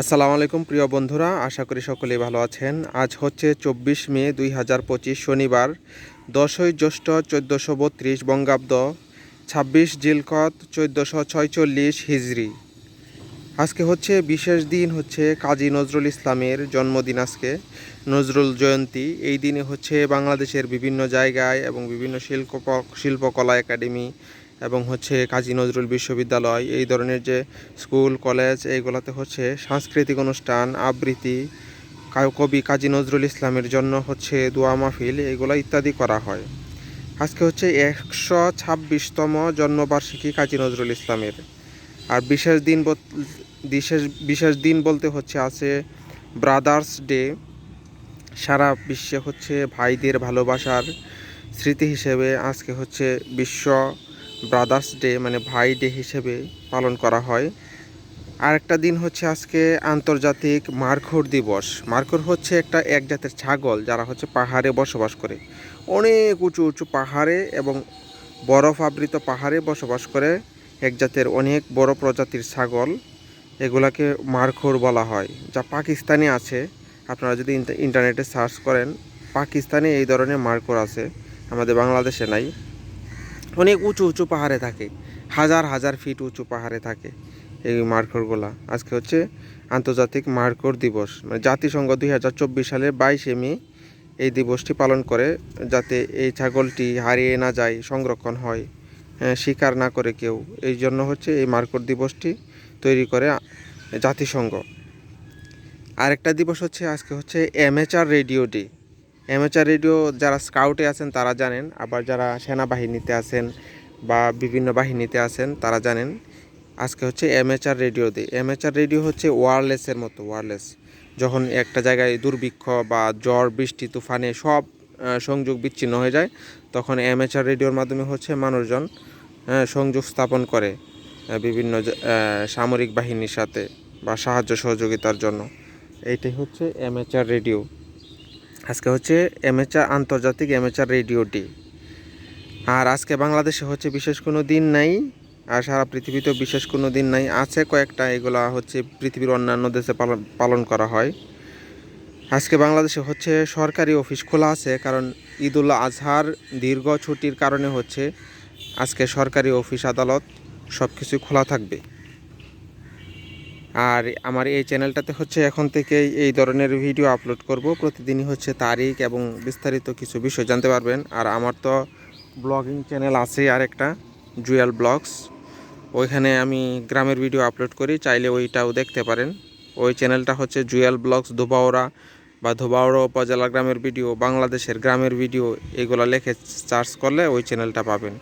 আসসালামু আলাইকুম, প্রিয় বন্ধুরা, আশা করি সকলেই ভালো আছেন। আজ হচ্ছে চব্বিশ মে দুই হাজার পঁচিশ শনিবার, দশই জ্যৈষ্ঠ চোদ্দোশো বত্রিশ বঙ্গাব্দ, ছাব্বিশ জিলকত চোদ্দোশো ছয়চল্লিশ হিজরি। আজকে হচ্ছে বিশেষ দিন হচ্ছে কাজী নজরুল ইসলামের জন্মদিন আজকে, নজরুল জয়ন্তী। এই দিনে হচ্ছে বাংলাদেশের বিভিন্ন জায়গায় এবং বিভিন্ন শিল্প শিল্পকলা একাডেমি এবং হচ্ছে কাজী নজরুল বিশ্ববিদ্যালয়, এই ধরনের যে স্কুল, কলেজ, এইগুলোতে হচ্ছে সাংস্কৃতিক অনুষ্ঠান, আবৃত্তি কবি কাজী নজরুল ইসলামের জন্য হচ্ছে দোয়া মাহফিল, এগুলো ইত্যাদি করা হয়। আজকে হচ্ছে একশো ছাব্বিশতম জন্মবার্ষিকী কাজী নজরুল ইসলামের। আর বিশেষ দিন বিশেষ বিশেষ দিন বলতে হচ্ছে আছে ব্রাদার্স ডে। সারা বিশ্বে হচ্ছে ভাইদের ভালোবাসার স্মৃতি হিসেবে আজকে হচ্ছে বিশ্ব ব্রাদার্স ডে মানে ভাই ডে হিসেবে পালন করা হয়। আর একটা দিন হচ্ছে আজকে আন্তর্জাতিক মারখোর দিবস। মারখোর হচ্ছে একটা এক জাতের ছাগল যারা হচ্ছে পাহাড়ে বসবাস করে। অনেক উঁচু উঁচু পাহাড়ে এবং বরফ আবৃত পাহাড়ে বসবাস করে এক জাতের অনেক বড় প্রজাতির ছাগল। এগুলাকে মারখোর বলা হয়, যা পাকিস্তানে আছে। আপনারা যদি ইন্টারনেটে সার্চ করেন, পাকিস্তানে এই ধরনের মারখোর আছে। আমাদের বাংলাদেশে নাই। অনেক উঁচু উঁচু পাহাড়ে থাকে। হাজার হাজার ফিট উঁচু পাহাড়ে থাকে এই মার্করগুলা আজকে হচ্ছে আন্তর্জাতিক মার্কর দিবস। মানে জাতিসংঘ দুই হাজার চব্বিশ সালের বাইশে মে এই দিবসটি পালন করে যাতে এই ছাগলটি হারিয়ে না যায় সংরক্ষণ হয় হ্যাঁ, শিকার না করে কেউ। এই জন্য হচ্ছে এই মার্কর দিবসটি তৈরি করে জাতিসংঘ। আরেকটা দিবস হচ্ছে আজকে হচ্ছে amateur radio day amateur radio যারা স্কাউটে আছেন, তারা জানেন। আবার যারা সেনাবাহিনীতে আছেন বা বিভিন্ন বাহিনীতে আছেন, তারা জানেন। আজকে হচ্ছে amateur radio day amateur radio হচ্ছে ওয়ারলেসের মতো ওয়ারলেস যখন একটা জায়গায় দুর্ভিক্ষ বা ঝড় বৃষ্টি, তুফানে সব সংযোগ বিচ্ছিন্ন হয়ে যায়, তখন অ্যামেচার রেডিওর মাধ্যমে হচ্ছে মানুষজন সংযোগ স্থাপন করে বিভিন্ন সামরিক বাহিনীর সাথে বা সাহায্য সহযোগিতার জন্য। এইটাই হচ্ছে অ্যামেচার রেডিও আজকে হচ্ছে অ্যামেচার আন্তর্জাতিক অ্যামেচার রেডিও ডে আর আজকে বাংলাদেশে হচ্ছে বিশেষ কোনো দিন নাই, আর সারা পৃথিবীতেও বিশেষ কোনো দিন নাই, আছে কয়েকটা, এগুলা হচ্ছে পৃথিবীর অন্যান্য দেশে পালন করা হয়। আজকে বাংলাদেশে হচ্ছে সরকারি অফিস খোলা আছে, কারণ ঈদ ঈদুল আজহার দীর্ঘ ছুটির কারণে হচ্ছে আজকে সরকারি অফিস, আদালত সব কিছু খোলা থাকবে। আর আমার এই চ্যানেলটাতে হচ্ছে এখন থেকেই এই ধরনের ভিডিও আপলোড করব। প্রতিদিনই হচ্ছে তারিখ এবং বিস্তারিত কিছু বিষয় জানতে পারবেন। আর আমার তো ব্লগিং চ্যানেল আছে আর একটা জুয়েল ব্লগস ওইখানে আমি গ্রামের ভিডিও আপলোড করি, চাইলে ওইটাও দেখতে পারেন। ওই চ্যানেলটা হচ্ছে জুয়েল ব্লগস ধোবাওড়া বা ধোবাওড়া উপজেলা গ্রামের ভিডিও বাংলাদেশের গ্রামের ভিডিও এগুলো লেখে সার্চ করলে ওই চ্যানেলটা পাবেন।